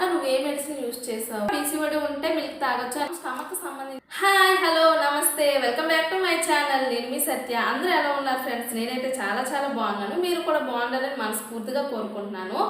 అక్క నువ్వు ఏ మెడిసిన్ యూజ్ చేసావు? పీసీఓడి ఉంటే మిల్క్ తాగొచ్చు స్టమక్ సంబంధించి. హాయ్ హలో నమస్తే. Welcome back to my channel నేను మీ సత్య. అందరూ ఎలా ఉన్నారు ఫ్రెండ్స్ నేనైతే చాలా చాలా బాగున్నాను. మీరు కూడా బాగుండాలని మనస్ఫూర్తిగా కోరుకుంటున్నాను.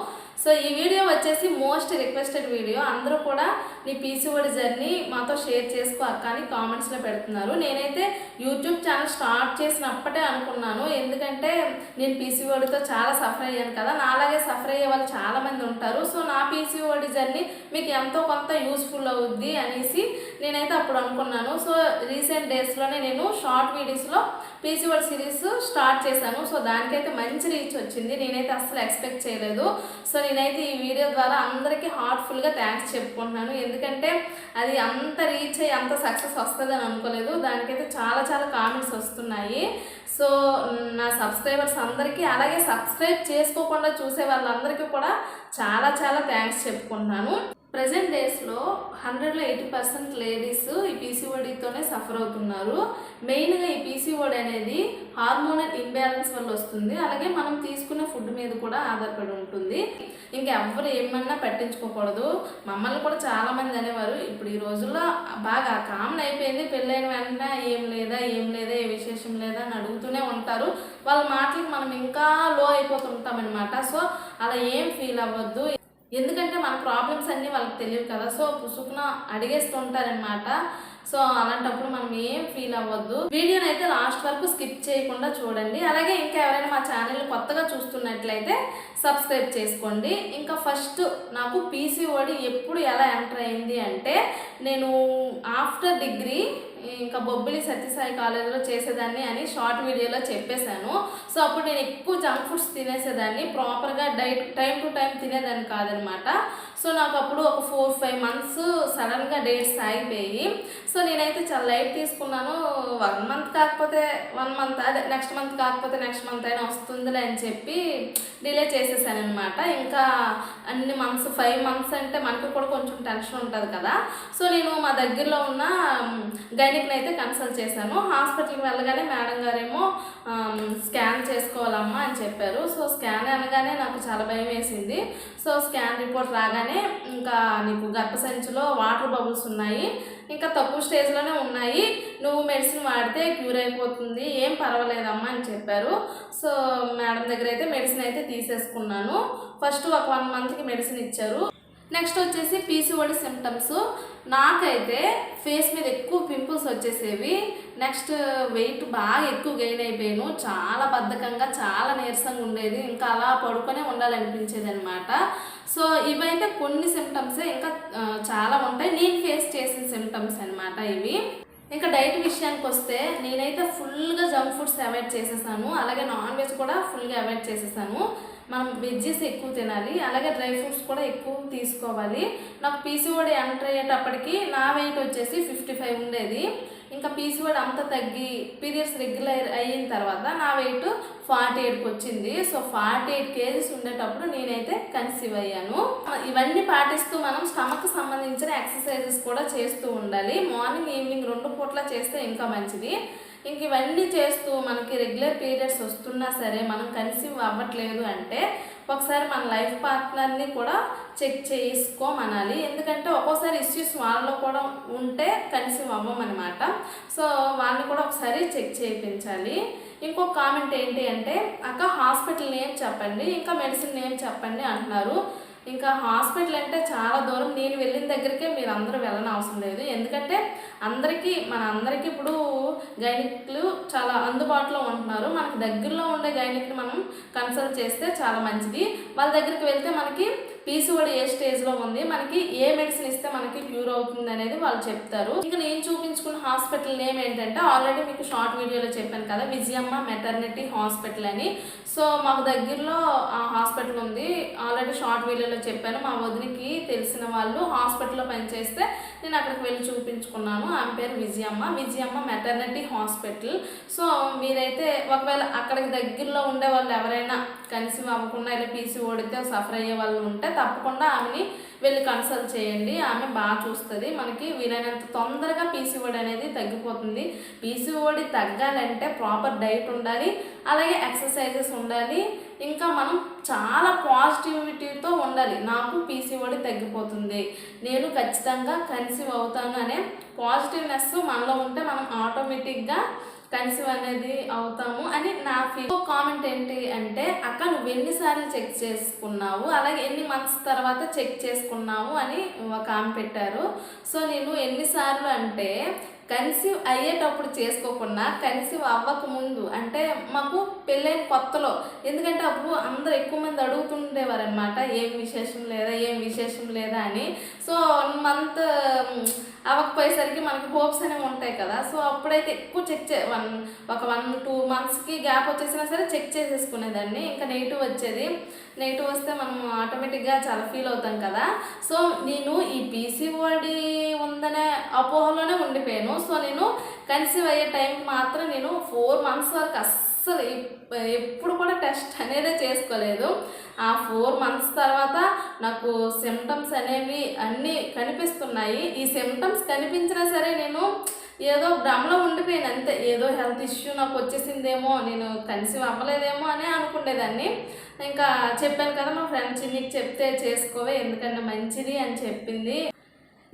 సో ఈ వీడియో వచ్చేసి మోస్ట్ రిక్వెస్టెడ్ వీడియో. అందరూ కూడా నీ పీసీఓడి జర్నీ మాతో షేర్ చేసుకో అక్క అని కామెంట్స్లో పెడుతున్నారు. నేనైతే యూట్యూబ్ ఛానల్ స్టార్ట్ చేసినప్పటే అనుకున్నాను. ఎందుకంటే నేను పీసీఓడితో చాలా సఫర్ అయ్యాను కదా. నాలాగే సఫర్ అయ్యే వాళ్ళు చాలామంది ఉంటారు. సో నా పీసీఓడి జర్నీ మీకు ఎంతో కొంత యూస్ఫుల్ అవుద్ది అనేసి నేనైతే అప్పుడు అనుకున్నాను. సో రీసెంట్ డేస్లోనే నేను షార్ట్ వీడియోస్లో పీసీఓడి సిరీస్ స్టార్ట్ చేశాను. సో దానికైతే మంచి రీచ్ వచ్చింది. నేనైతే అస్సలు ఎక్స్పెక్ట్ చేయలేదు. సో నేనైతే ఈ వీడియో ద్వారా అందరికీ హార్ట్ఫుల్గా థ్యాంక్స్ చెప్పుకుంటున్నాను. ఎందుకంటే అది అంత రీచ్ అయ్యి అంత సక్సెస్ వస్తుందని అనుకోలేదు. దానికైతే చాలా చాలా కామెంట్స్ వస్తున్నాయి. సో నా సబ్స్క్రైబర్స్ అందరికీ అలాగే సబ్స్క్రైబ్ చేసుకోకుండా చూసే వాళ్ళందరికీ కూడా చాలా చాలా థ్యాంక్స్ చెప్పుకుంటున్నాను. ప్రజెంట్ డేస్లో హండ్రెడ్లో ఎయిటీ పర్సెంట్ లేడీస్ ఈ పీసీఓడితోనే సఫర్ అవుతున్నారు. మెయిన్గా ఈ పీసీఓడి అనేది హార్మోనల్ ఇంబ్యాలెన్స్ వల్ల వస్తుంది. అలాగే మనం తీసుకునే ఫుడ్ మీద కూడా ఆధారపడి ఉంటుంది. ఇంకా ఏమన్నా పట్టించుకోకూడదు. మమ్మల్ని కూడా చాలామంది అనేవారు ఇప్పుడు ఈ రోజుల్లో బాగా కామన్ అయిపోయింది పెళ్ళైన వెంటనే ఏం లేదా ఏం లేదా ఏ విశేషం లేదా అని అడుగుతూనే ఉంటారు. వాళ్ళ మాటలకు మనం ఇంకా లో అయిపోతుంటామన్నమాట. సో అలా ఏం ఫీల్ అవ్వద్దు. ఎందుకంటే మన ప్రాబ్లమ్స్ అన్నీ వాళ్ళకి తెలియవు కదా. సో పుసుకున అడిగేస్తుంటారనమాట సో అలాంటప్పుడు మనం ఏం ఫీల్ అవ్వద్దు. వీడియోని అయితే లాస్ట్ వరకు స్కిప్ చేయకుండా చూడండి. అలాగే ఇంకా ఎవరైనా మా ఛానల్ కొత్తగా చూస్తున్నట్లయితే సబ్స్క్రైబ్ చేసుకోండి. ఇంకా ఫస్ట్ నాకు పీసీఓడి ఎప్పుడు ఎలా ఎంటర్ అయింది అంటే నేను ఆఫ్టర్ డిగ్రీ ఇంకా బొబ్బిలి సత్యసాయి కాలేజీలో చేసేదాన్ని అని షార్ట్ వీడియోలో చెప్పేశాను. సో అప్పుడు నేను ఎక్కువ జంక్ ఫుడ్స్ తినేసేదాన్ని. ప్రాపర్గా డైట్ టైం టు టైం తినేదాన్ని కాదనమాట. సో నాకు అప్పుడు ఒక ఫోర్ ఫైవ్ మంత్స్ సడన్గా డేట్స్ ఆగిపోయి సో నేనైతే చాలా లైట్ తీసుకున్నాను. వన్ మంత్ కాకపోతే వన్ మంత్ అదే నెక్స్ట్ మంత్ కాకపోతే నెక్స్ట్ మంత్ అయినా వస్తుందిలే అని చెప్పి డిలే చేసేసాను అనమాట ఇంకా అన్ని మంత్స్ ఫైవ్ మంత్స్ అంటే మనకు కూడా కొంచెం టెన్షన్ ఉంటుంది కదా. సో నేను మా దగ్గరలో ఉన్న క్లినిక్ని అయితే కన్సల్ట్ చేశాను. హాస్పిటల్కి వెళ్ళగానే మేడం గారేమో స్కాన్ చేసుకోవాలమ్మా అని చెప్పారు. సో స్కాన్ అనగానే నాకు చాలా భయం వేసింది. సో స్కాన్ రిపోర్ట్ రాగానే ఇంకా నీకు గర్భసంచిలో వాటర్ బబుల్స్ ఉన్నాయి. ఇంకా తక్కువ స్టేజ్లోనే ఉన్నాయి. నువ్వు మెడిసిన్ వాడితే క్యూర్ అయిపోతుంది. ఏం పర్వాలేదమ్మా అని చెప్పారు. సో మేడం దగ్గర అయితే మెడిసిన్ అయితే తీసేసుకున్నాను. ఫస్ట్ ఒక వన్ మంత్కి మెడిసిన్ ఇచ్చారు. నెక్స్ట్ వచ్చేసి పీసీఓడి సిమ్టమ్స్ నాకైతే ఫేస్ మీద ఎక్కువ పింపుల్స్ వచ్చేసేవి. నెక్స్ట్ వెయిట్ బాగా ఎక్కువ గెయిన్ అయిపోయాను. చాలా బద్ధకంగా చాలా నీరసంగా ఉండేది. ఇంకా అలా పడుకొనే ఉండాలనిపించేది అనమాట సో ఇవైతే కొన్ని సిమ్టమ్సే ఇంకా చాలా ఉంటాయి. నేను ఫేస్ చేసిన సిమ్టమ్స్ అనమాట ఇవి. ఇంకా డైట్ విషయానికి వస్తే నేనైతే ఫుల్గా జంక్ ఫుడ్స్ అవాయిడ్ చేసేసాను. అలాగే నాన్ వెజ్ కూడా ఫుల్గా అవాయిడ్ చేసేసాను. మనం వెజ్జెస్ ఎక్కువ తినాలి అలాగే డ్రై ఫ్రూట్స్ కూడా ఎక్కువ తీసుకోవాలి. నాకు పీసీఓడి ఎంటర్ అయ్యేటప్పటికి నా వెయిట్ వచ్చేసి ఫిఫ్టీ ఫైవ్ ఉండేది. ఇంకా పీసీఓడి అంత తగ్గి పీరియడ్స్ రెగ్యులర్ అయిన తర్వాత నా వెయిట్ ఫార్టీ ఎయిట్కి వచ్చింది. సో ఫార్టీ ఎయిట్ కేజీస్ ఉండేటప్పుడు నేనైతే కన్సీవ్ అయ్యాను. ఇవన్నీ పాటిస్తూ మనం స్టమక్ సంబంధించిన ఎక్సర్సైజెస్ కూడా చేస్తూ ఉండాలి. మార్నింగ్ ఈవినింగ్ రెండు పూట్ల చేస్తే ఇంకా మంచిది. ఇంక ఇవన్నీ చేస్తూ మనకి రెగ్యులర్ పీరియడ్స్ వస్తున్నా సరే మనం కన్సీవ్ అవ్వట్లేదు అంటే ఒకసారి మన లైఫ్ పార్ట్నర్ని కూడా చెక్ చేసుకోమనాలి. ఎందుకంటే ఒక్కోసారి ఇష్యూస్ వాళ్ళలో కూడా ఉంటే కన్సీవ్ అవ్వమన్నమాట సో వాళ్ళని కూడా ఒకసారి చెక్ చేయించాలి. ఇంకొక కామెంట్ ఏంటి అంటే అక్క హాస్పిటల్ నేమ్ చెప్పండి? ఇంకా మెడిసిన్ నేమ్ చెప్పండి? అంటున్నారు. ఇంకా హాస్పిటల్ అంటే చాలా దూరం. నేను వెళ్ళిన దగ్గరికే మీరు అందరూ వెళ్ళని అవసరం లేదు. ఎందుకంటే అందరికీ మన అందరికీ ఇప్పుడు గైనిక్లు చాలా అందుబాటులో ఉంటున్నారు. మనకి దగ్గరలో ఉండే గైనిక్ని మనం కన్సల్ట్ చేస్తే చాలా మంచిది. వాళ్ళ దగ్గరికి వెళ్తే మనకి పీసీఓడి ఏ స్టేజ్లో ఉంది మనకి ఏ మెడిసిన్ ఇస్తే మనకి క్యూర్ అవుతుంది అనేది వాళ్ళు చెప్తారు. ఇంకా నేను చూపించుకున్న హాస్పిటల్ నేమ్ ఏంటంటే ఆల్రెడీ మీకు షార్ట్ వీడియోలో చెప్పాను కదా విజయమ్మ మెటర్నిటీ హాస్పిటల్ అని. సో మాకు దగ్గరలో ఆ హాస్పిటల్ ఉంది. ఆల్రెడీ షార్ట్ వీడియోలో చెప్పాను. మా వదినికి తెలిసిన వాళ్ళు హాస్పిటల్లో పనిచేస్తే నేను అక్కడికి వెళ్ళి చూపించుకున్నాను. ఆమె పేరు Vijayamma. Vijayamma maternity hospital so మీరైతే ఒకవేళ అక్కడికి దగ్గరలో ఉండే వాళ్ళు ఎవరైనా కన్సీవ్ అవ్వకుండా ఇలా పీసీ ఓడితే సఫర్ అయ్యే వాళ్ళు ఉంటే తప్పకుండా ఆమెని వెళ్ళి కన్సల్ట్ చేయండి. ఆమె బాగా చూస్తుంది. మనకి వీలైనంత తొందరగా పీసీఓడి అనేది తగ్గిపోతుంది. పీసీఓడి తగ్గాలంటే ప్రాపర్ డైట్ ఉండాలి. అలాగే ఎక్సర్సైజెస్ ఉండాలి. ఇంకా మనం చాలా పాజిటివిటీతో ఉండాలి. నాకు పీసీఓడి తగ్గిపోతుంది. నేను ఖచ్చితంగా కన్సీవ్ అవుతాను అనే పాజిటివ్నెస్ మనలో ఉంటే మనం ఆటోమేటిక్గా కన్సీవ్ అనేది అవుతాము. అని నా ఫీల్. కామెంట్ ఏంటి అంటే అక్క నువ్వు ఎన్నిసార్లు చెక్ చేసుకున్నావు? అలాగే ఎన్ని మంత్స్ తర్వాత చెక్ చేసుకున్నావు? అని ఒక ఆమె పెట్టారు. సో నేను ఎన్నిసార్లు అంటే కన్సీవ్ అయ్యేటప్పుడు చేసుకోకుండా కన్సీవ్ అవ్వక ముందు అంటే మాకు పెళ్ళైన కొత్తలో ఎందుకంటే అప్పుడు అందరు ఎక్కువ మంది అడుగుతుండేవారు అనమాట ఏం విశేషం లేదా ఏం విశేషం లేదా అని. సో వన్ మంత్ అవ్వకపోయేసరికి మనకి హోప్స్ అనేవి ఉంటాయి కదా. సో అప్పుడైతే ఎక్కువ చెక్ చే వన్ ఒక వన్ టూ మంత్స్కి గ్యాప్ వచ్చేసినా సరే చెక్ చేసేసుకునేదాన్ని. ఇంకా నెగిటివ్ వచ్చేది. నెగిటివ్ వస్తే మనం ఆటోమేటిక్గా చాలా ఫీల్ అవుతాం కదా. సో నేను ఈ పీసీఓడి ఉందనే అపోహలోనే ఉండిపోయాను. సో నేను కన్సీవ్ అయ్యే టైంకి మాత్రం నేను ఫోర్ మంత్స్ వరకు అస్సలు ఎప్పుడు కూడా టెస్ట్ అనేది చేసుకోలేదు. ఆ ఫోర్ మంత్స్ తర్వాత నాకు సిమ్టమ్స్ అనేవి అన్నీ కనిపిస్తున్నాయి. ఈ సిమ్టమ్స్ కనిపించినా సరే నేను ఏదో భ్రమలో ఉండిపోయాను అంతే. ఏదో హెల్త్ ఇష్యూ నాకు వచ్చేసిందేమో నేను కన్సీవ్ అవ్వలేదేమో అని అనుకునేదాన్ని ఇంకా చెప్పాను కదా మా ఫ్రెండ్స్ నీకు చెప్తే చేసుకోవే ఎందుకంటే మంచిది అని చెప్పింది.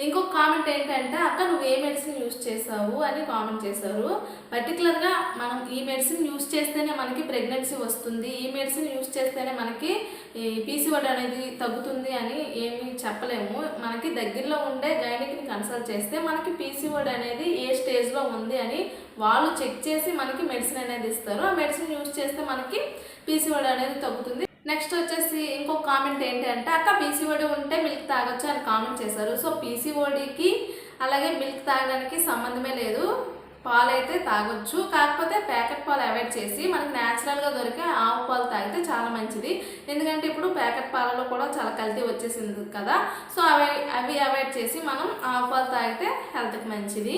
ఇంకొక కామెంట్ ఏంటంటే అక్క నువ్వు ఏ మెడిసిన్ యూస్ చేసావు? అని కామెంట్ చేశారు. పర్టికులర్గా మనం ఈ మెడిసిన్ యూస్ చేస్తేనే మనకి ప్రెగ్నెన్సీ వస్తుంది. ఈ మెడిసిన్ యూస్ చేస్తేనే మనకి పీసీఓడి అనేది తగ్గుతుంది అని ఏమీ చెప్పలేము. మనకి దగ్గరలో ఉండే గైనిక్ని కన్సల్ట్ చేస్తే మనకి పీసీఓడి అనేది ఏ స్టేజ్లో ఉంది అని వాళ్ళు చెక్ చేసి మనకి మెడిసిన్ అనేది ఇస్తారు. ఆ మెడిసిన్ యూస్ చేస్తే మనకి పీసీఓడి అనేది తగ్గుతుంది. నెక్స్ట్ వచ్చేసి ఇంకొక కామెంట్ ఏంటి అంటే అక్క పీసీఓడి ఉంటే మిల్క్ తాగొచ్చు అని కామెంట్ చేశారు. సో పీసీఓడికి అలాగే మిల్క్ తాగడానికి సంబంధమే లేదు. పాలు అయితే తాగొచ్చు. కాకపోతే ప్యాకెట్ పాలు అవాయిడ్ చేసి మనకి న్యాచురల్గా దొరికే ఆవు పాలు తాగితే చాలా మంచిది. ఎందుకంటే ఇప్పుడు ప్యాకెట్ పాలలో కూడా చాలా కల్తీ వచ్చేసింది కదా. సో అవి అవి అవాయిడ్ చేసి మనం ఆవు పాలు తాగితే హెల్త్కి మంచిది.